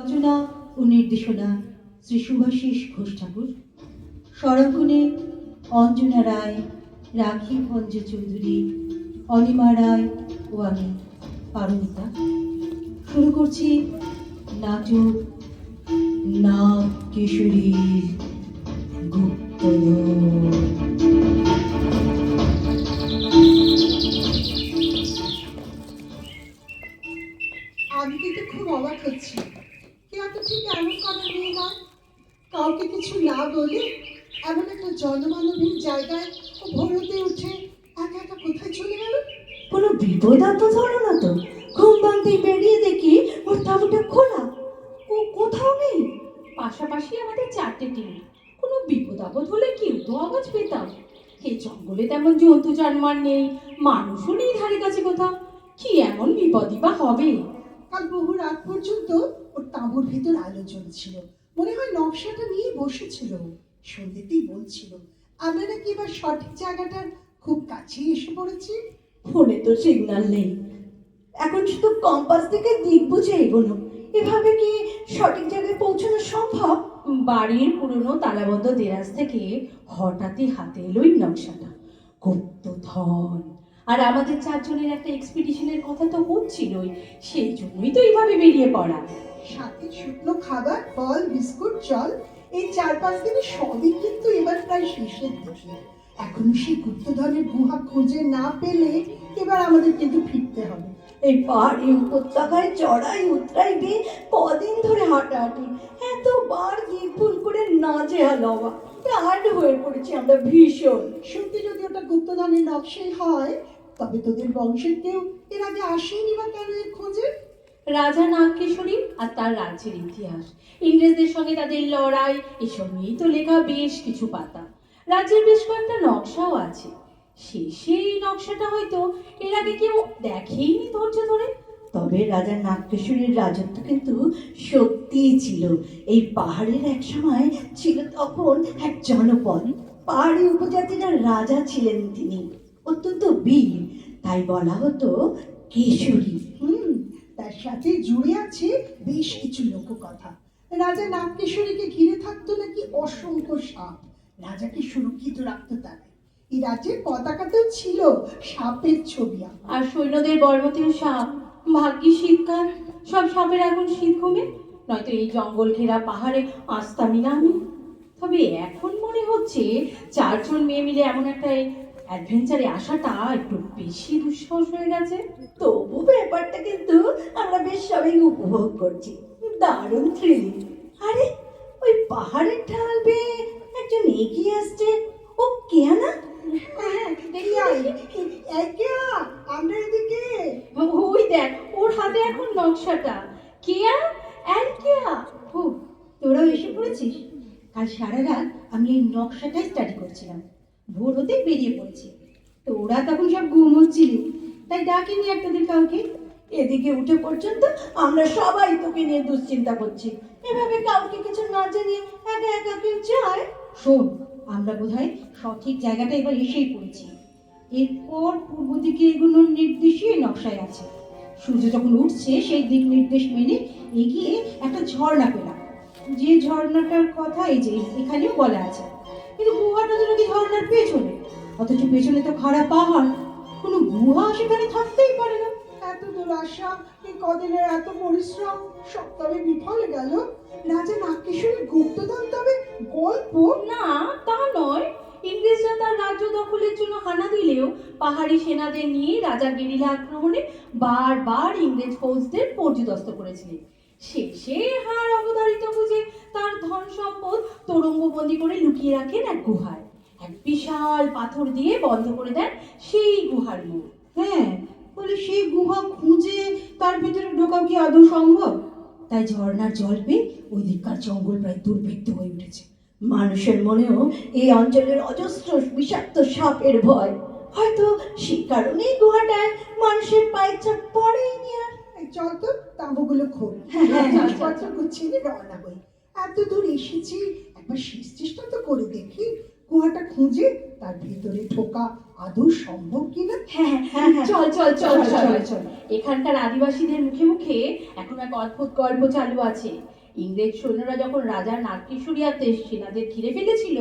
রচনা ও নির্দেশনা শ্রী সুভাষিস ঘোষ ঠাকুর। স্বরাঙ্কনে অঞ্জনা রায়, রাখি ভঞ্জ চৌধুরী অনিমা রায় ও আমি, পারমিতা। শুরু করছি নাটক নাম কিশোরীর গুপ্ত বলে এমন একটা জনমানবহীন জায়গায় ভোরতে উঠে একা একা কোথায় চলে গেল? কোনো বিপদ আপদ হলো না তো। ঘুম ভাঙতেই বেরিয়ে দেখি ওর তাঁবুটা খোলা। ও কোথাও নেই। পাশাপাশি আমাদের চারটে টিম কোনো বিপদ আপদ হলে কেউ তো আওয়াজ পেতাম? এই জঙ্গলে তেমন জন্তু জানোয়ার নেই মানুষও নেই ধারে কাছে কোথাও। কি এমন বিপদই বা হবে? কাল বহু রাত পর্যন্ত ওর তাঁবুর ভেতর আলো জ্বলছিল। মনে হয় নকশাটা নিয়ে বসেছিল। সন্ধ্যেতেই বলছিল আমরা নাকি এবার সঠিক জায়গাটার খুব কাছেই এসে পড়েছি। ফোনে তো সিগন্যাল নেই। এখন শুধু কম্পাস থেকে দিক বুঝে এগোনো। এভাবে কি সঠিক জায়গায় পৌঁছানো সম্ভব? বাড়ির পুরনো তালাবদ্ধ দেরাজ থেকে হঠাৎই হাতে এলোই নকশাটা। গুপ্তধন আর আমাদের চারজনের একটা এক্সপিডিশনের কথা তো হচ্ছিলই। সেই জন্যই তো এইভাবে বেরিয়ে পড়া। সাথে শুকনো খাবার ফল বিস্কুট জল এই চার পাঁচ দিনের সবই কিন্তু এবার প্রায় শেষের দিকে। এখনও সেই গুপ্তধনের গুহা খুঁজে না পেলে এবার আমাদের কিন্তু ফিরতে হবে। এই পাহাড়ি উপত্যকায় চড়াই উতরাই দিয়ে কদিন ধরে হাঁটাহাঁটি। এতবার ভুল করে না যে হওয়া টায়ার্ড হয়ে পড়েছি আমরা ভীষণ। সত্যি যদি ওটা গুপ্তধনের নকশাই হয় তবে তোদের বংশের কেউ এর আগে আসেনি বা কেন এর খোঁজে? রাজা নাগকেশরী আর তার রাজ্যের ইতিহাস। ইংরেজদের সঙ্গে তাদের লড়াই, এসব নিয়েই তো লেখা বেশ কিছু পাতা। রাজ্যের বেশ কয়েকটা নকশাও আছে। শেষে এই নকশাটা হয়তো এর আগে কেউ দেখেইনি ধৈর্য ধরে। তবে রাজা নাগকেশরীর রাজত্ব কিন্তু সত্যিই ছিল। এই পাহাড়ের এক সময় ছিল তখন এক জনপদ। পাহাড়ি উপজাতিরা রাজা ছিলেন তিনি। অত্যন্ত বীর। তাই বলা হতো কেশরী। সাথে জুড়ে আছে বেশ কিছু লোককথা। রাজা নাগকেশরীকে ঘিরে থাকতো নাকি অসংখ্য সাপ। রাজাকে সুরক্ষিত রাখতো তারা এই রাজ্যের পতাকাতেও ছিল সাপের ছবি আর সৈন্যদের বর্মতেও সাপ ভাগ্যি শীতকাল সব সাপের এখন শীত কমে নয়তো এই জঙ্গল ঘেরা পাহাড়ে আসতামই না আমি তবে এখন মনে হচ্ছে চারজন মেয়ে মিলে এমন একটা অ্যাডভেঞ্চারে আসাটা একটু বেশি দুঃসাহস হয়ে গেছে। তবু ব্যাপারটা কিন্তু আমরা বেশ সবাই উপভোগ করছি। দারুণ থ্রিলিং আরে ওই পাহাড়ের ঢাল বেয়ে একজন এগিয়ে আসছে। ও কেয়ানা হ্যাঁ, দেখি আই। কে? আমরা এদিকে। ওই দেখ ওর হাতে এখন নকশাটা। কেয়া কেয়া। ও তোরাও এসে পড়েছিস? কাল সারা রাত আমি এই নকশাটাই স্টাডি করছিলাম। ভোর হতে বেরিয়ে পড়েছি। তো ওরা তখন সব ঘুমোচ্ছিলি তাই ডাকিনি একটাদের কাউকে। এদিকে উঠে পর্যন্ত আমরা সবাই তোকে নিয়ে দুশ্চিন্তা করছি। এভাবে কাউকে কিছু না জানিয়ে একা একা কেউ যায়? শোন, আমরা বোধহয় সঠিক জায়গাটা এবার এসেই পড়েছি। এরপর পূর্ব দিকে এগুলোর নির্দেশই নকশায় আছে। সূর্য যখন উঠছে, সেই দিক নির্দেশ মেনে এগিয়ে একটা ঝর্ণা পেলাম। যে ঝর্ণাটার কথা এই যে এখানেও বলা আছে। কিন্তু গুহাটা তো নাকি ঝর্ণার পেছনে? অথচ পেছনে তো খারাপ পাহাড়। কোনো গুহা সেখানে থাকতেই পারে না। এত দূর আসা এই কদিনের এত পরিশ্রম সব তবে বিফলে গেল। রাজা তবে গল্প? না তা নয়। ইংরেজরা তার রাজ্য দখলের জন্য হানা দিলেও পাহাড়ি সেনাদের নিয়ে রাজা গেরিলা আক্রমণে বারবার ইংরেজ ফৌজদের পর্যদস্ত করেছিলেন। শেষে হার অবধারিত বুঝে তার ধন সম্পদ তোরঙ্গবন্দি করে লুকিয়ে রাখেন এক গুহায়। এক বিশাল পাথর দিয়ে বন্ধ করে দেন সেই গুহার মুখ হ্যাঁ বলে সেই গুহা খুঁজে তার ভিতরে ঢোকা কি আদৌ সম্ভব? তাই ঝর্ণার জল পেয়ে ওই দিককার জঙ্গল প্রায় দুর্ভিক্ষ হয়ে উঠেছে। মানুষের মনেও এই অঞ্চলের অজস্র বিষাক্ত সাপের ভয়। হয়তো সেই কারণেই গুহাটায় মানুষের পায়ের চাপ পড়েইনি আর। এই চল তো তাঁবুগুলো খোল। হ্যাঁ, হ্যাঁ, হ্যাঁ, জিনিসপত্র গুছিয়ে রওনা হই। এত দূর এসেছি একবার শেষ চেষ্টা তো করে দেখি। গুহাটা খুঁজে তার ভিতরে ঢোকা আদৌ সম্ভব কিনা? হ্যাঁ। চল চল চল চল, চল। এখানকার আদিবাসীদের মুখে মুখে এখন এক অদ্ভুত গল্প চালু আছে। ইংরেজ সৈন্যরা যখন রাজার নাটকেশ্বরিয়াতে সেনাদের ঘিরে ফেলেছিল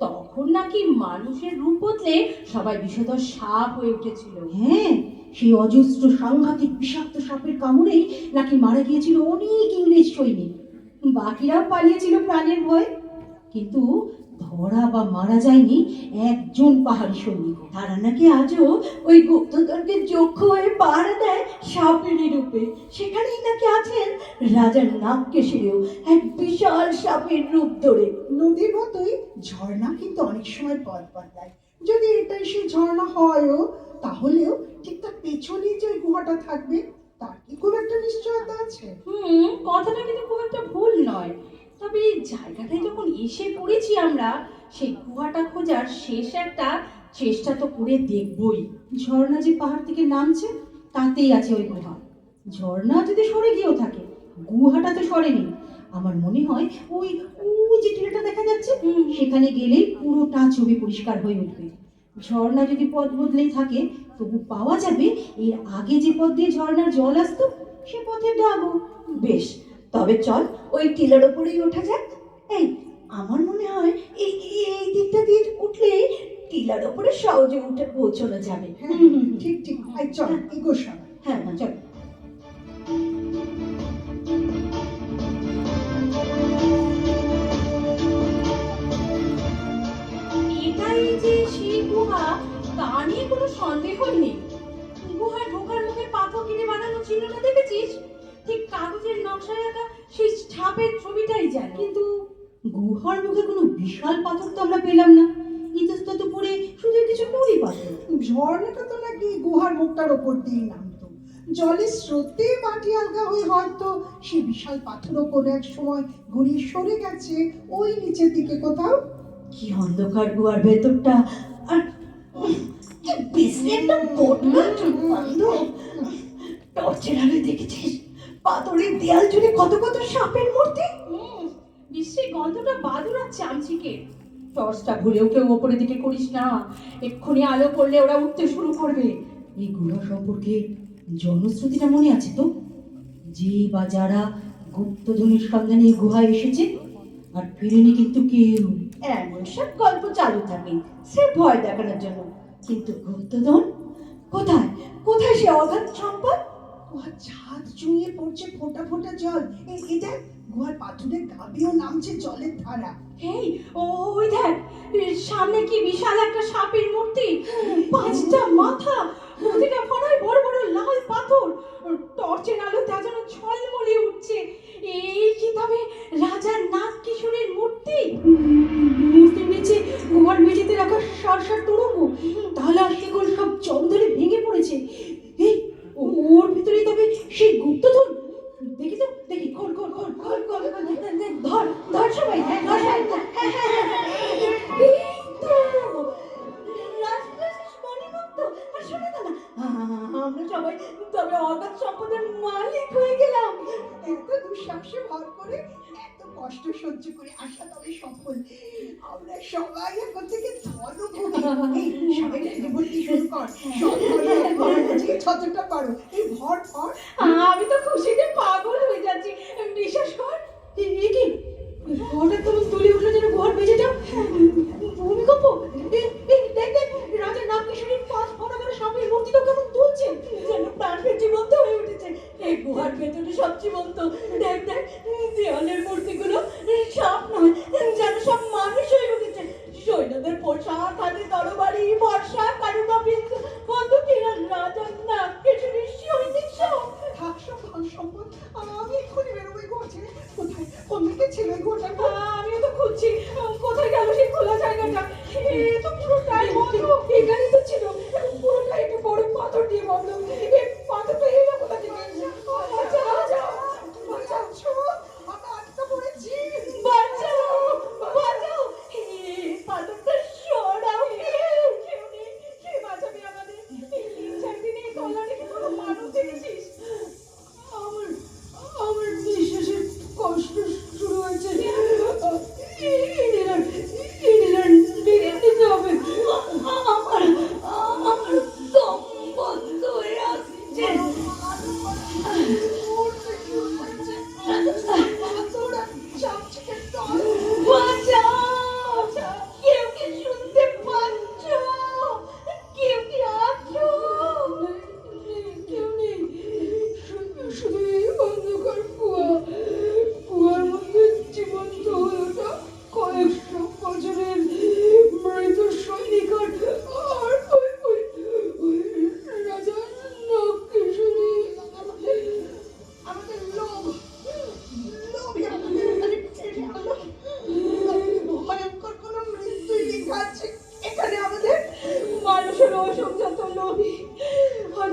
তখন নাকি মানুষের রূপ বদলে সবাই বিষধর সাপ হয়ে উঠেছিল। হ্যাঁ সেই অজস্র সাংঘাতিক বিষাক্ত সাপের কামড়েই নাকি মারা গিয়েছিল অনেক ইংরেজ সৈনিক। বাকিরাও পালিয়েছিল প্রাণের ভয়। কিন্তু ধরা বা মারা যায়নি একজন পাহাড়ি সৈনিক। তারা নাকি আজও ওই গুপ্তধনকে যক্ষ হয়ে পাহারা দেয় সাপেরই রূপে। সেখানেই নাকি আছেন রাজার নাগকেশরীও এক বিশাল সাপের রূপ ধরে। নদীর মতোই ঝর্ণা কিন্তু অনেক সময় পথ বদলায়। যদি এটাই সেই ঝর্ণা হয়ও, তাহলেও ঠিক তার পেছনেই যে গুহাটা থাকবে তার কি খুব একটা নিশ্চয়তা আছে? হুম কথাটা কিন্তু খুব একটা ভুল নয়। তবে এই জায়গাটায় যখন এসে পড়েছি আমরা সেই গুহাটা খোঁজার শেষ একটা চেষ্টা তো করে দেখবই। ঝর্ণা যে পাহাড় থেকে নামছে তাতেই আছে ওই গুহা। ঝর্ণা যদি সরে গিয়েও থাকে গুহাটা তো সরেনি। আমার মনে হয় ওই ওই যে টিলাটা দেখা যাচ্ছে সেখানে গেলেই পুরোটা ছবি পরিষ্কার হয়ে উঠবে। ঝর্ণা যদি পথ বদলেই থাকে তবু পাওয়া যাবে এর আগে যে পথ দিয়ে ঝর্ণার জল আসতো সে পথে দাগও। বেশ তবে চল ওই টিলার ওপরেই ওঠা যাক। এই আমার মনে হয় এই এই- দিকটা দিয়ে উঠলে টিলার ওপরে সহজে উঠে পৌঁছানো যাবে। হ্যাঁ ঠিক ঠিক। আই চল এগোস হ্যাঁ চল। নিয়ে কোনো সন্দেহই নেই। গুহায় ঢোকার মুখে পাথর কিনে বানানো চিহ্নটা দেখেছিস? ঠিক কাগজের নকশায় আঁকা সেই ছাপের ছবিটাই যেন। কিন্তু গুহার মুখে কোনো বিশাল পাথর তো আমরা পেলাম না। ইতস্তত পড়ে শুধু কিছু নুড়ি পাথর। ঝর্ণাটা তো নাকি গুহার মুখটার ওপর দিয়ে নামতো। জলের স্রোতে মাটি আলগা হয়ে হয়তো সে বিশাল পাথরও কোনো এক সময় ঘুরিয়ে সরে গেছে ওই নিচের দিকে কোথাও। কি অন্ধকার গুহার ভেতরটা। আর উম, একটা বদমাস গন্ধ টর্চের আলোয় দেখেছিস? পাথরের দেয়াল জুড়ে কত কত সাপের মূর্তি? বিশ্রী গন্ধটা বাদুর আর চামচিকে। টর্চটা ভুলেও কেউ ওপরের দিকে করিস না। এক্ষুনি আলো পড়লে ওরা উঠতে শুরু করবে। এই গুহা সম্পর্কে জনশ্রুতিটা মনে আছে তো? যে বা যারা গুপ্তধনের সন্ধানে এই গুহায় এসেছে আর ফিরেনি কিন্তু কেউ। এমন সব গল্প চালু থাকে সে ভয় দেখানোর জন্য। কিন্তু গুপ্তধন কোথায়? কোথায় সে অগাধ সম্পদ? গুহার ছাদ চুঁয়ে পড়ছে ফোঁটা ফোঁটা জল। এই দেখ গুহার পাথরের গাবিও নামছে জলের ধারা। এই ওই দেখ সামনে কি বিশাল একটা সাপের মূর্তি? পাঁচটা মাথা। প্রতিটা ফোনায় বড় বড় লাল পাথর টর্চের আলোতে যেন ছলমলে উঠছে। এই কি তবে রাজার নাগ কিশোরের মূর্তি? মূর্তির নিচে গুহার মেঝেতে রাখা সার সার তরঙ্গ। তাহলে করে আসা তবে সফল। আমরা সবাই এখন থেকে যতটা পারো। এই ভর ভর। আমি তো খুশিতে পাগল হয়ে যাচ্ছি। বিশ্বাস কর কি? হঠাৎ তেমন তুলে উঠল যেন গুহার মেঝেটা ভূমিকম্প? দেখ দেখ, রাজা নাগকেশ্বরীর পাঁচ বড় বড় সাপের মূর্তিটা কেমন দুলছে। যেন প্রাণের জীবন্ত হয়ে উঠেছে। এই গুহার ভেতরে সব জীবন্ত। দেখ দেখ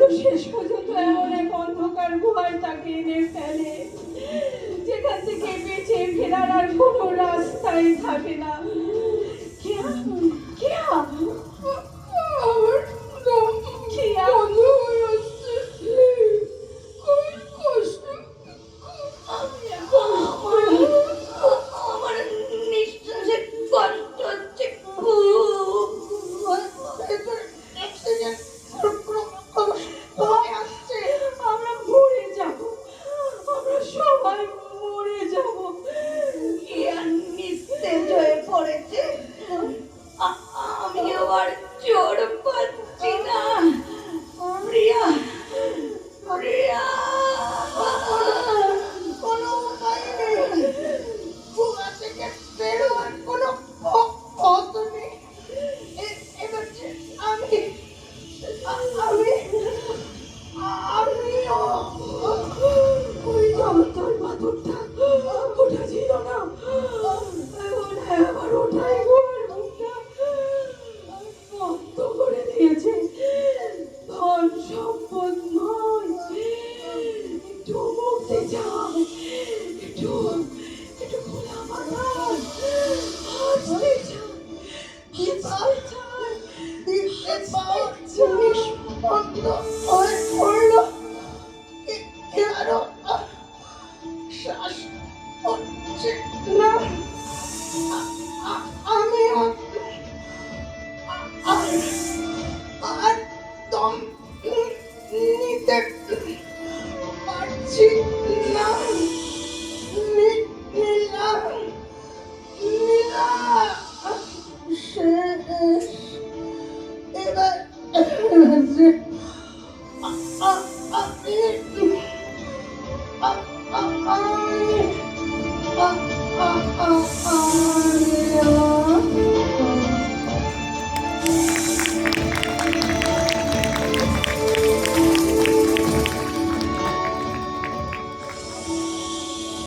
是，是。